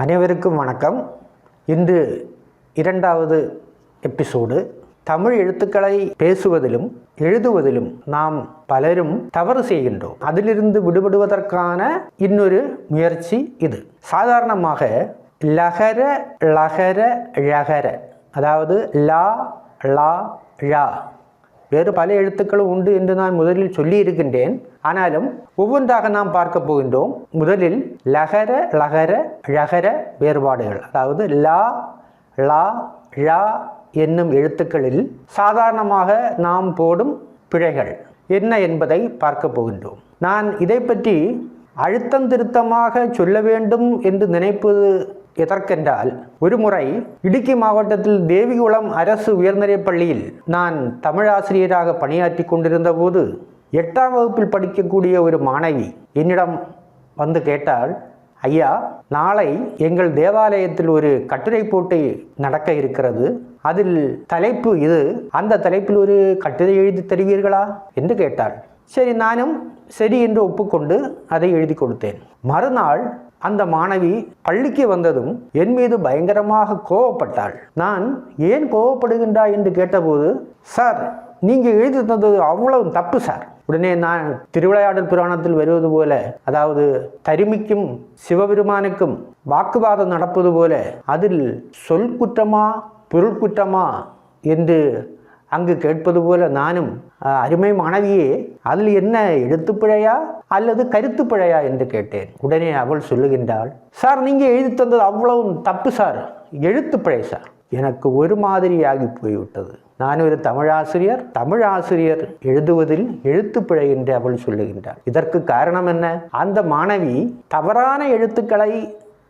அனைவருக்கும் வணக்கம். இன்று இரண்டாவது எபிசோடு. தமிழ் எழுத்துக்களை பேசுவதிலும் எழுதுவதிலும் நாம் பலரும் தவறு செய்கின்றோம். அதிலிருந்து விடுபடுவதற்கான இன்னொரு முயற்சி இது. சாதாரணமாக லகர லகர ழகர அதாவது லா லா ழா வேறு பல எழுத்துக்களும் உண்டு என்று நான் முதலில் சொல்லி இருக்கின்றேன் ஆனாலும் ஒவ்வொன்றாக நாம் பார்க்க போகின்றோம். முதலில் லகர லகர ழகர வேறுபாடுகள். அதாவது லா லா ழா என்னும் எழுத்துக்களில் சாதாரணமாக நாம் போடும் பிழைகள் என்ன என்பதை பார்க்க போகின்றோம். நான் இதை பற்றி அழுத்தம் திருத்தமாக சொல்ல வேண்டும் என்று நினைப்பது எதற்கென்றால் ஒருமுறை இடுக்கி மாவட்டத்தில் தேவிகுளம் அரசு உயர்நிலைப்பள்ளியில் நான் தமிழாசிரியராக பணியாற்றி கொண்டிருந்த போது எட்டாம் வகுப்பில் படிக்கக்கூடிய ஒரு மாணவி என்னிடம் வந்து கேட்டால் ஐயா நாளை எங்கள் தேவாலயத்தில் ஒரு கட்டுரை போட்டி நடக்க இருக்கிறது. அதில் தலைப்பு இது. அந்த தலைப்பில் ஒரு கட்டுரை எழுதி தருவீர்களா? என்று கேட்டாள். சரி நானும் சரி என்று ஒப்புக்கொண்டு அதை எழுதி கொடுத்தேன். மறுநாள் அந்த மாணவி பள்ளிக்கு வந்ததும் என் மீது பயங்கரமாக கோவப்பட்டாள். நான் ஏன் கோவப்படுகின்றாய் என்று கேட்டபோது சார் நீங்கள் எழுதி தந்தது அவ்வளவு தப்பு சார். உடனே நான் திருவிளையாடல் புராணத்தில் வருவது போல அதாவது தருமிக்கும் சிவபெருமானுக்கும் வாக்குவாதம் நடப்பது போல அதில் சொல் குற்றமா பொருள் குற்றமா? என்று அங்கு கேட்பது போல நானும் அருமை மாணவியே அதில் என்ன எழுத்துப்பிழையா அல்லது கருத்துப்பிழையா என்று கேட்டேன். உடனே அவள் சொல்லுகின்றாள் சார் நீங்கள் எழுதி தந்தது அவ்வளவும் தப்பு சார். எழுத்துப்பிழை சார். எனக்கு ஒரு மாதிரியாகி போய்விட்டது. நான் ஒரு தமிழாசிரியர் தமிழாசிரியர் எழுதுவதில் எழுத்துப்பிழை என்று அவள் சொல்லுகின்றார் இதற்கு காரணம் என்ன? அந்த மாணவி தவறான எழுத்துக்களை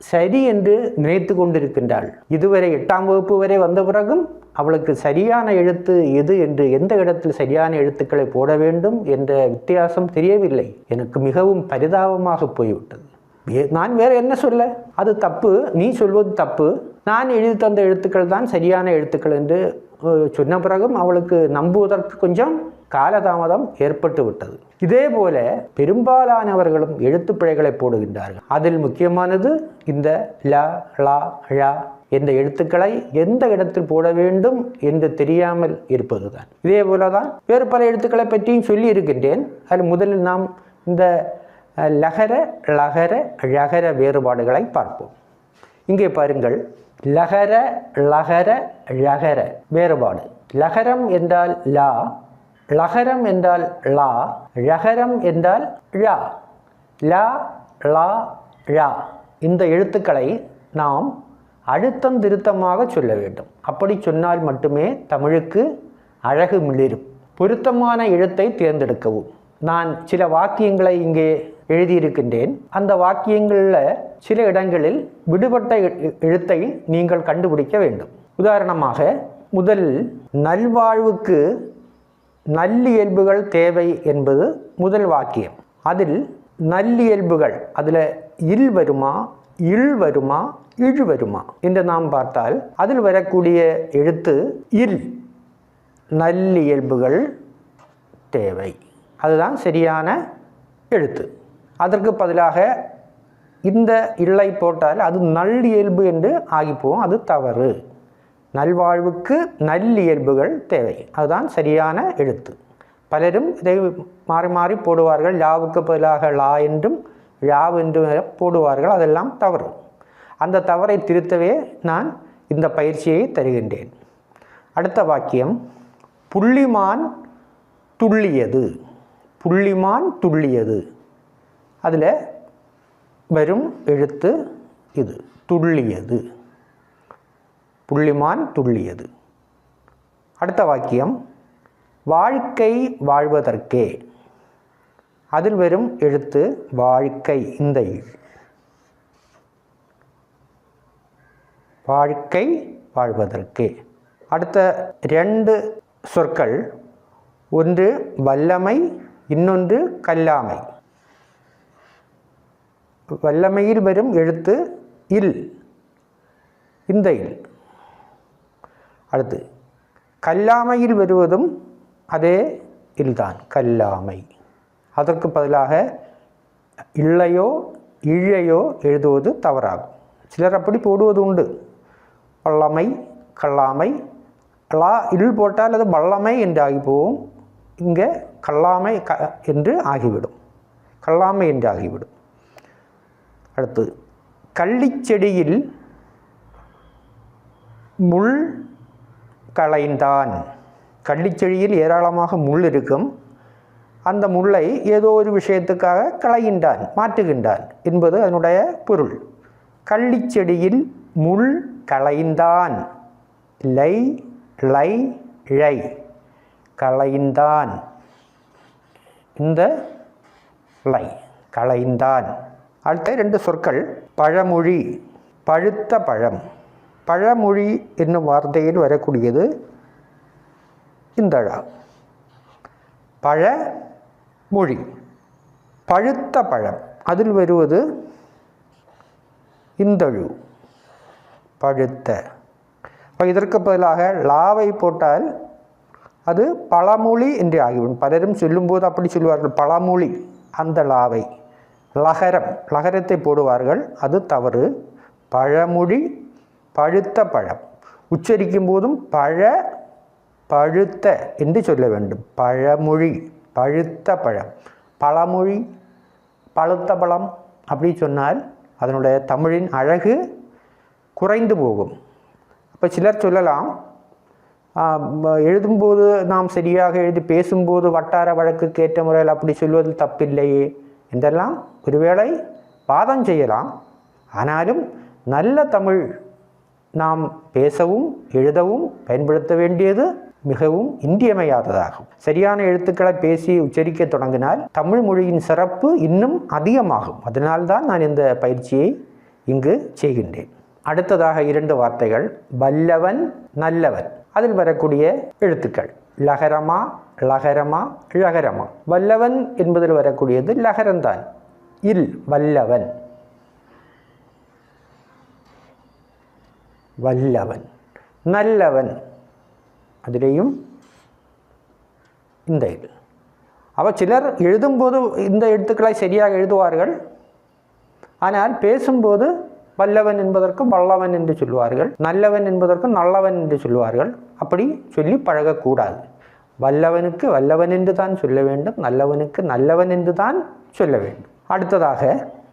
சரி என்று நினைத்து கொண்டிருக்கின்றாள். இதுவரை எட்டாம் வகுப்பு வரை வந்த பிறகும் அவளுக்கு சரியான எழுத்து எது என்று எந்த இடத்தில் சரியான எழுத்துக்களை போட வேண்டும் என்ற வித்தியாசம் தெரியவில்லை. எனக்கு மிகவும் பரிதாபமாக போய்விட்டது. நான் வேற என்ன சொல்ல? அது தப்பு. நீ சொல்வது தப்பு. நான் எழுதி தந்த எழுத்துக்கள் தான் சரியான எழுத்துக்கள் என்று சொன்ன பிறகும் அவளுக்கு நம்புவதற்கு கொஞ்சம் காலதாமதம் ஏற்பட்டு விட்டது. இதே போல பெரும்பாலானவர்களும் எழுத்து பிழைகளை போடுகின்றார்கள். அதில் முக்கியமானது இந்த ல லா ழ என்ற எழுத்துக்களை எந்த இடத்தில் போட வேண்டும் என்று தெரியாமல் இருப்பதுதான். இதே போலதான் வேறு பல எழுத்துக்களை பற்றியும் சொல்லி இருக்கின்றேன். அதில் முதலில் நாம் இந்த லகர லகர ழகர வேறுபாடுகளை பார்ப்போம். இங்கே பாருங்கள். லகர லகர ழகர வேறுபாடு. லகரம் என்றால் லா லகரம் என்றால் லா ழகரம் என்றால் ழா லா லா ழா இந்த எழுத்துக்களை நாம் அழுத்தம் திருத்தமாக சொல்ல வேண்டும். அப்படி சொன்னால் மட்டுமே தமிழுக்கு அழகு மிளிரும். பொருத்தமான எழுத்தை தேர்ந்தெடுக்கவும். நான் சில வாக்கியங்களை இங்கே எழுதியிருக்கின்றேன். அந்த வாக்கியங்களில் சில இடங்களில் விடுபட்ட எழுத்தை நீங்கள் கண்டுபிடிக்க வேண்டும். உதாரணமாக முதல் நல்வாழ்வுக்கு நல்லியல்புகள் தேவை என்பது முதல் வாக்கியம். அதில் நல்லியல்புகள் அதில் இல் வருமா இல் வருமா இழு வருமா என்று நாம் பார்த்தால் அதில் வரக்கூடிய எழுத்து இல். நல்லியல்புகள் தேவை. அதுதான் சரியான எழுத்து. அதற்கு பதிலாக இந்த இல்லை போட்டால் அது நல்லியல்பு என்று ஆகிப்போம் அது தவறு. நல்வாழ்வுக்கு நல்லியல்புகள் தேவை. அதுதான் சரியான எழுத்து. பலரும் இதை மாறி மாறி போடுவார்கள். லாவுக்கு பதிலாக லா என்றும் ழாவ் என்றும் போடுவார்கள். அதெல்லாம் தவறு. அந்த தவறை திருத்தவே நான் இந்த பயிற்சியை தருகின்றேன். அடுத்த வாக்கியம். புள்ளிமான் துள்ளியது. புள்ளிமான் துள்ளியது. அதில் வரும் எழுத்து இது. துள்ளியது. புள்ளிமான் துள்ளியது. அடுத்த வாக்கியம் வாழ்க்கை வாழ்வதற்கே அதில் வரும் எழுத்து வாழ்க்கை இந்த வாழ்க்கை வாழ்வதற்கே அடுத்த ரெண்டு சொற்கள் ஒன்று வல்லமை இன்னொன்று கல்லாமை வல்லமையில் வரும் எழுத்து இல் இந்த இல். அடுத்து கல்லாமையில் வருவதும் அதே இல்தான் கல்லாமை. அதற்கு பதிலாக இல்லையோ இழையோ எழுதுவது தவறாகும். சிலர் அப்படி போடுவது உண்டு. வல்லமை கல்லாமை லா இல் போட்டால் அது வல்லமை என்று ஆகிப்போவும் இங்கே கல்லாமை க என்று ஆகிவிடும். கல்லாமை என்று ஆகிவிடும். அடுத்து கள்ளிச்செடியில் முள் களைந்தான். கள்ளிச்செடியில் ஏராளமாக முள் இருக்கும். அந்த முல்லை ஏதோ ஒரு விஷயத்துக்காக களைகின்றான் மாற்றுகின்றான் என்பது அதனுடைய பொருள். கள்ளிச்செடியில் முள் களைந்தான். லை லை ழை களைந்தான். இந்த லை களைந்தான். அடுத்த ரெண்டு சொற்கள். பழமொழி பழுத்த பழம். பழமொழி என்னும் வார்த்தையில் வரக்கூடியது இந்த ழ. பழ மொழி பழுத்த பழம். அதில் வருவது இந்தழு. பழுத்த. இப்போ இதற்கு பதிலாக லாவை போட்டால் அது பழமொழி என்று ஆகிவிடும். பலரும் சொல்லும்போது அப்படி சொல்லுவார்கள். பழமொழி. அந்த லாவை. லகரம். லகரத்தை போடுவார்கள். அது தவறு. பழமொழி பழுத்த பழம் உச்சரிக்கும் போதும் பழ பழுத்த என்று சொல்ல வேண்டும் பழமொழி பழுத்த பழம் பழமொழி பழுத்த பழம் அப்படி சொன்னால் அதனுடைய தமிழின் அழகு குறைந்து போகும் அப்போ சிலர் சொல்லலாம் எழுதும்போது நாம் சரியாக எழுதி பேசும்போது வட்டார வழக்குக்கு ஏற்ற முறையில் அப்படி சொல்வது தப்பில்லையே என்றெல்லாம் ஒருவேளை வாதம் செய்யலாம் ஆனாலும் நல்ல தமிழ் நாம் பேசவும் எழுதவும் பயன்படுத்த வேண்டியது மிகவும் இன்றியமையாததாகும். சரியான எழுத்துக்களை பேசி உச்சரிக்க தொடங்கினால் தமிழ் மொழியின் சிறப்பு இன்னும் அதிகமாகும். அதனால்தான் நான் இந்த பயிற்சியை இங்கு செய்கின்றேன். அடுத்ததாக இரண்டு வார்த்தைகள். வல்லவன் நல்லவன். அதில் வரக்கூடிய எழுத்துக்கள். லகரமா லகரமா ழகரமா வல்லவன் என்பதில் வரக்கூடியது லகரந்தான் இல் வல்லவன். வல்லவன். நல்லவன். அதிலேயும் இந்த இது. அவ சிலர் எழுதும்போது இந்த எழுத்துக்களை சரியாக எழுதுவார்கள். ஆனால் பேசும்போது வல்லவன் என்பதற்கும் வல்லவன் என்று சொல்லுவார்கள். நல்லவன் என்பதற்கும் நல்லவன் என்று சொல்லுவார்கள். அப்படி சொல்லி பழகக்கூடாது. வல்லவனுக்கு வல்லவன் என்று தான் சொல்ல வேண்டும். நல்லவனுக்கு நல்லவன் என்று தான் சொல்ல வேண்டும். அடுத்ததாக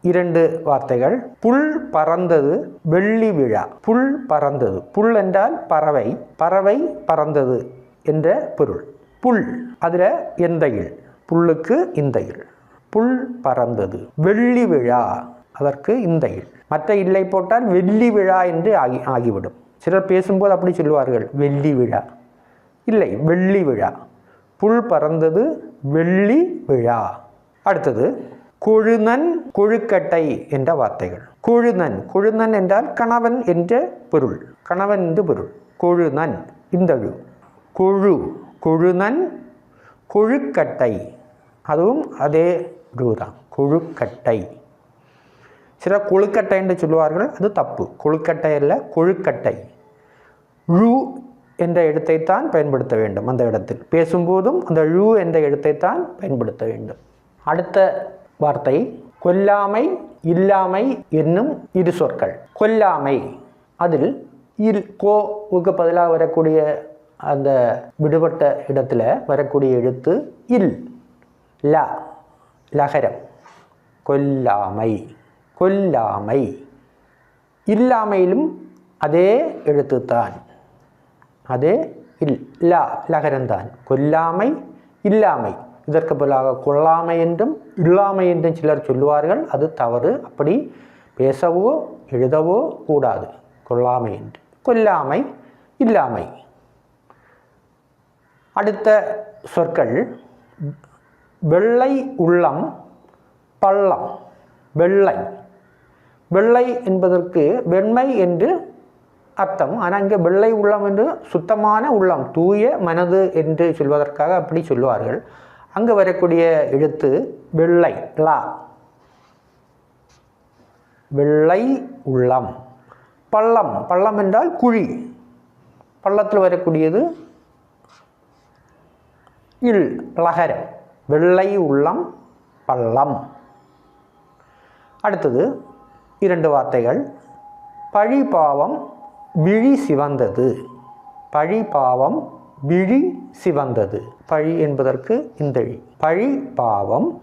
இரண்டு வார்த்தைகள். புல் பறந்தது வெள்ளி விழா. புல் பறந்தது. புல் என்றால் பறவை. பறவை பறந்தது என்ற பொருள். புல். அதில் எந்த இல்? புல்லுக்கு இந்த இல். புல் பறந்தது. வெள்ளி விழா. அதற்கு இந்த இல். மற்ற இல்லை போட்டால் வெள்ளி விழா என்று ஆகி ஆகிவிடும். சிலர் பேசும்போது அப்படி சொல்வார்கள் வெள்ளி விழா. இல்லை வெள்ளி விழா. புல் பறந்தது வெள்ளி விழா. அடுத்தது கொழுநன் கொழுக்கட்டை என்ற வார்த்தைகள். கொழுநன் கொழுநன் என்றால் கணவன் என்ற பொருள். கணவன் என்று பொருள். கொழுநன் இந்தழு. கொழு கொழுநன் கொழுக்கட்டை. அதுவும் அதே ரூதான் கொழுக்கட்டை. சில கொழுக்கட்டை என்று சொல்லுவார்கள் அது தப்பு. கொழுக்கட்டை அல்ல கொழுக்கட்டை. ழு என்ற எழுத்தைத்தான் பயன்படுத்த வேண்டும் அந்த இடத்தில். பேசும்போதும் அந்த ழு என்ற எழுத்தைத்தான் பயன்படுத்த வேண்டும். அடுத்த வார்த்தை கொல்லாமை இல்லாமை என்னும் இரு சொற்கள். கொல்லாமை அதில் இல் கோவுக்கு பதிலாக வரக்கூடிய அந்த விடுபட்ட இடத்துல வரக்கூடிய எழுத்து இல். ல லகரம். கொல்லாமை கொல்லாமை இல்லாமையிலும் அதே எழுத்து தான் அதே இல் லா லகரம்தான் கொல்லாமை இல்லாமை இதற்கு பதிலாக கொள்ளாமை என்றும் இல்லாமை என்றும் சிலர் சொல்லுவார்கள். அது தவறு. அப்படி பேசவோ எழுதவோ கூடாது. கொள்ளாமை என்று. கொல்லாமை இல்லாமை. அடுத்த சொற்கள் வெள்ளை உள்ளம் பள்ளம். வெள்ளை. வெள்ளை என்பதற்கு வெண்மை என்று அர்த்தம். ஆனால் இங்கே வெள்ளை உள்ளம் என்று சுத்தமான உள்ளம் தூய மனது என்று சொல்வதற்காக அப்படி சொல்லுவார்கள். அங்கு வரக்கூடிய எழுத்து வெள்ளை லா வெள்ளை உள்ளம். பள்ளம். பள்ளம் என்றால் குழி. பள்ளத்தில் வரக்கூடியது இல் லகரம் வெள்ளை உள்ளம் பள்ளம். அடுத்தது இரண்டு வார்த்தைகள். பழி பாவம் விழி சிவந்தது. பழி பாவம் விழி சிவந்தது. பழி என்பதற்கு இந்தழி. பழி பாவம்.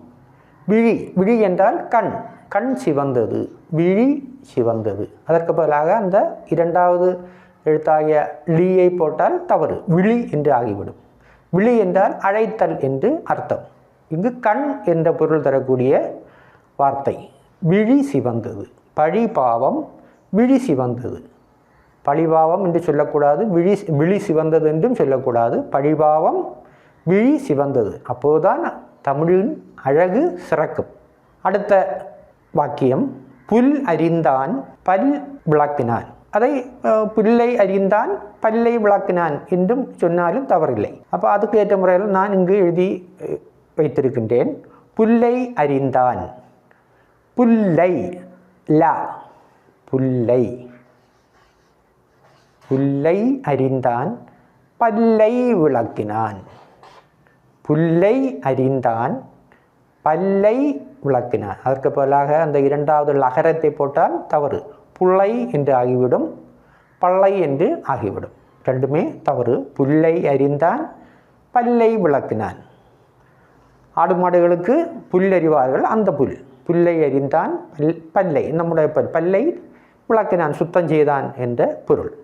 விழி விழி என்றால் கண். கண் சிவந்தது. விழி சிவந்தது. அதற்கு பதிலாக அந்த இரண்டாவது எழுத்தாகிய லீயை போட்டால் தவறு. விழி என்று ஆகிவிடும். விழி என்றால் அழைத்தல் என்று அர்த்தம். இங்கு கண் என்ற பொருள் தரக்கூடிய வார்த்தை. விழி சிவந்தது. பழி பாவம். விழி சிவந்தது. பழிபாவம் என்று சொல்லக்கூடாது விழி விழி சிவந்தது என்றும் சொல்லக்கூடாது. பழிபாவம் விழி சிவந்தது. அப்போதுதான் தமிழின் அழகு சிறக்கும். அடுத்த வாக்கியம் புல் அறிந்தான் பல் விளக்கினான். அதை புல்லை அறிந்தான் பல்லை விளக்கினான் என்றும் சொன்னாலும் தவறில்லை. அப்போ அதுக்கு ஏற்ற முறையில் நான் இங்கு எழுதி வைத்திருக்கின்றேன். புல்லை அறிந்தான். புல்லை லா புல்லை. புல்லை அறிந்தான் பல்லை விளக்கினான். புல்லை அறிந்தான் பல்லை விளக்கினான். அதற்கு பதிலாக அந்த இரண்டாவது லகரத்தை போட்டால் தவறு. புல்லை என்று ஆகிவிடும் பல்லை என்று ஆகிவிடும். ரெண்டுமே தவறு. புல்லை அறிந்தான் பல்லை விளக்கினான். ஆடு மாடுகளுக்கு புல் அறிவார்கள் அந்த புல். புல்லை அறிந்தான் பல் பல்லை நம்முடைய பல்லை விளக்கினான் சுத்தம் செய்தான் என்ற பொருள்.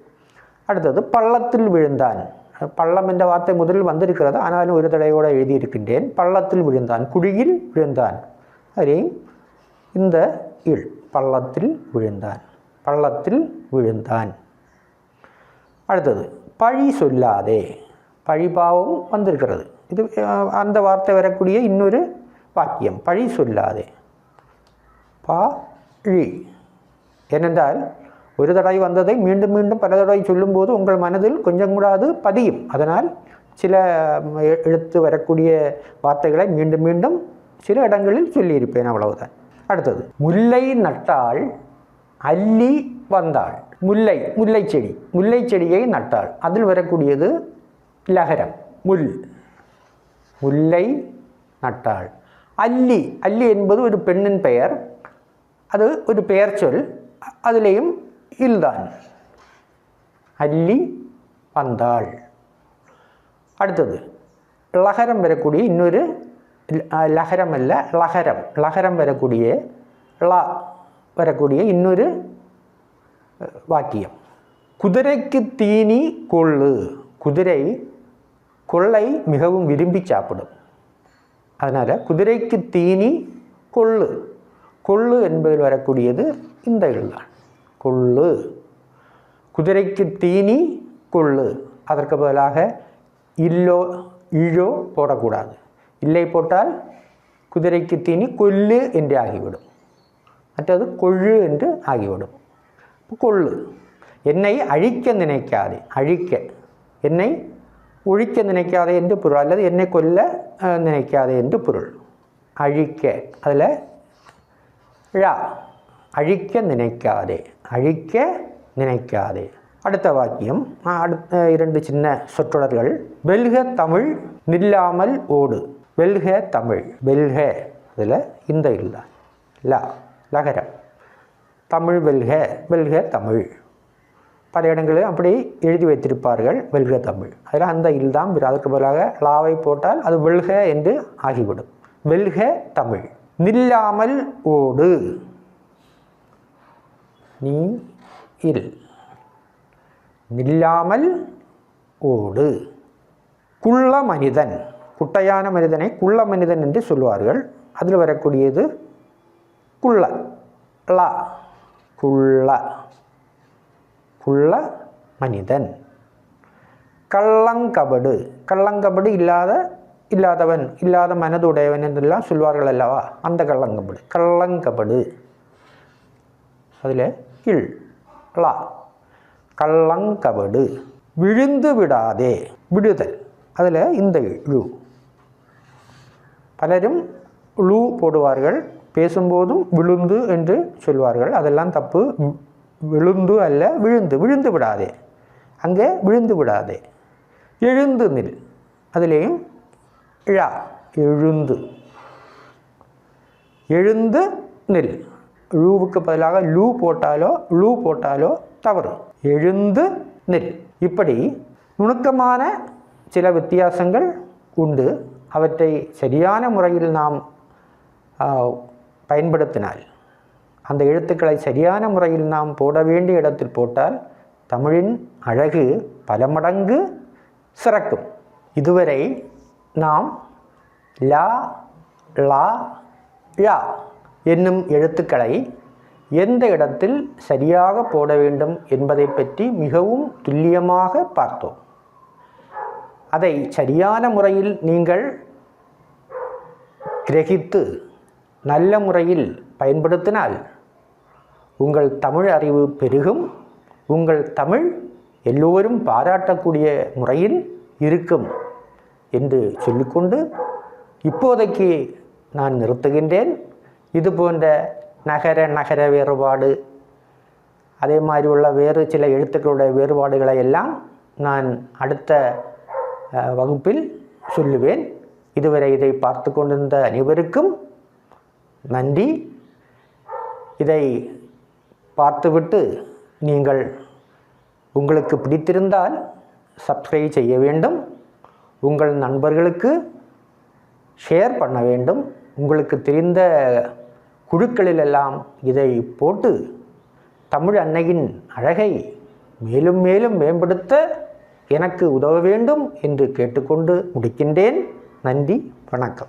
அடுத்தது பள்ளத்தில் விழுந்தான். பள்ளம் என்ற வார்த்தை முதலில் வந்திருக்கிறது. ஆனாலும் ஒரு தடவையோடு எழுதியிருக்கின்றேன். பள்ளத்தில் விழுந்தான். குழியில் விழுந்தான். அதே இந்த இல் பள்ளத்தில் விழுந்தான். பள்ளத்தில் விழுந்தான். அடுத்தது பழி சொல்லாதே. பழிபாவம் வந்திருக்கிறது. இது அந்த வார்த்தை வரக்கூடிய இன்னொரு வாக்கியம். பழி சொல்லாதே. பழி ஏனென்றால் ஒரு தடவை வந்ததை மீண்டும் மீண்டும் பல தடவை சொல்லும்போது உங்கள் மனதில் கொஞ்சம் கூடாது பதியும். அதனால் சில ம், எழுத்து வரக்கூடிய வார்த்தைகளை மீண்டும் மீண்டும் சில இடங்களில் சொல்லியிருப்பேன் அவ்வளவுதான். அடுத்தது முல்லை நட்டால் அல்லி வந்தாள். முல்லை முல்லை செடி. முல்லை செடியை நட்டாள். அதில் வரக்கூடியது லகரம் முல் முல்லை நட்டாள். அல்லி அல்லி என்பது ஒரு பெண்ணின் பெயர். அது ஒரு பெயர் சொல். அ- அதிலேயும் இல்தான். அல்லி வந்தாள். அடுத்தது லகரம் வரக்கூடிய இன்னொரு லகரம் அல்ல லகரம். லகரம் வரக்கூடிய ல வரக்கூடிய இன்னொரு வாக்கியம். குதிரைக்கு தீனி கொள்ளு. குதிரை கொள்ளை மிகவும் விரும்பி சாப்பிடும். அதனால் குதிரைக்கு தீனி கொள்ளு. கொள்ளு என்பதில் வரக்கூடியது இந்த எழுதான் கொள்ளு. குதிரைக்கு தீனி கொள்ளு. அதற்கு பதிலாக இல்லோ இழோ போடக்கூடாது. இல்லை போட்டால் குதிரைக்கு தீனி கொல்லு என்று ஆகிவிடும். மற்றது கொள்ளு என்று ஆகிவிடும். கொள்ளு. என்னை அழிக்க நினைக்காதே அழிக்க. என்னை ஒழிக்க நினைக்காதே என்று பொருள் அல்லது என்னை கொல்ல நினைக்காதே என்று பொருள். அழிக்க. அதில் ழா. அழிக்க நினைக்காதே அழிக்க நினைக்காதே. அடுத்த வாக்கியம் அடுத்த இரண்டு சின்ன சொற்றொடர்கள். வெல்க தமிழ் நில்லாமல் ஓடு. வெல்க தமிழ் வெல்க. அதில் இந்த இல்லை. லா லகரம். தமிழ் வெல்க வெல்க தமிழ். பல இடங்களில் அப்படி எழுதி வைத்திருப்பார்கள் வெல்க தமிழ். அதில் அந்த இல் தான் அதற்கு பதிலாக லாவை போட்டால் அது வெல்க என்று ஆகிவிடும். வெல்க தமிழ் நில்லாமல் ஓடு. நீ இல் நில்லாமல் ஓடு. குள்ள மனிதன். குட்டையான மனிதனை குள்ள மனிதன் என்று சொல்வார்கள் அதில் வரக்கூடியது குள்ள. ல குள்ள. குள்ள மனிதன். கள்ளங்கபடு. கள்ளங்கபடு இல்லாத இல்லாதவன் இல்லாத மனதுடையவன் என்றெல்லாம் சொல்வார்கள் அல்லவா? அந்த கள்ளங்கபடு. கள்ளங்கபடு. அதில் இல் லா கள்ளங்கபடு விழுந்து விடாதே. விடுதல். அதில் இந்த லு. பலரும் லு போடுவார்கள். பேசும்போதும் விழுந்து என்று சொல்வார்கள். அதெல்லாம் தப்பு. விழுந்து அல்ல விழுந்து. விழுந்து விடாதே. அங்கே விழுந்து விடாதே. எழுந்து நில். அதிலேயும் இழா எழுந்து. எழுந்து நில். லூவுக்கு பதிலாக லூ போட்டாலோ லூ போட்டாலோ தவறு. எழுந்து நில். இப்படி நுணுக்கமான சில வித்தியாசங்கள் உண்டு. அவற்றை சரியான முறையில் நாம் பயன்படுத்தினால் அந்த எழுத்துக்களை சரியான முறையில் நாம் போட வேண்டிய இடத்தில் போட்டால் தமிழின் அழகு பல மடங்கு சிறக்கும். இதுவரை நாம் லா லா ழா என்னும் எழுத்துக்களை எந்த இடத்தில் சரியாக போட வேண்டும் என்பதை பற்றி மிகவும் துல்லியமாக பார்த்தோம். அதை சரியான முறையில் நீங்கள் கிரகித்து நல்ல முறையில் பயன்படுத்தினால் உங்கள் தமிழ் அறிவு பெருகும் உங்கள் தமிழ் எல்லோரும் பாராட்டக்கூடிய முறையில் இருக்கும் என்று சொல்லிக்கொண்டு இப்போதைக்கு நான் நிறுத்துகின்றேன். இது போன்ற நகர நகர வேறுபாடு அதே மாதிரி உள்ள வேறு சில எழுத்துக்களுடைய வேறுபாடுகளை எல்லாம் நான் அடுத்த வகுப்பில் சொல்லுவேன். இதுவரை இதை பார்த்து கொண்டிருந்த அனைவருக்கும் நன்றி. இதை பார்த்துவிட்டு நீங்கள் உங்களுக்கு பிடித்திருந்தால் சப்ஸ்கிரைப் செய்ய வேண்டும். உங்கள் நண்பர்களுக்கு ஷேர் பண்ண வேண்டும். உங்களுக்கு தெரிந்த குழுக்களிலெல்லாம் இதை போட்டு தமிழ் அன்னையின் அழகை மேலும் மேலும் மேம்படுத்த எனக்கு உதவ வேண்டும் என்று கேட்டுக்கொண்டு முடிக்கின்றேன். நன்றி வணக்கம்.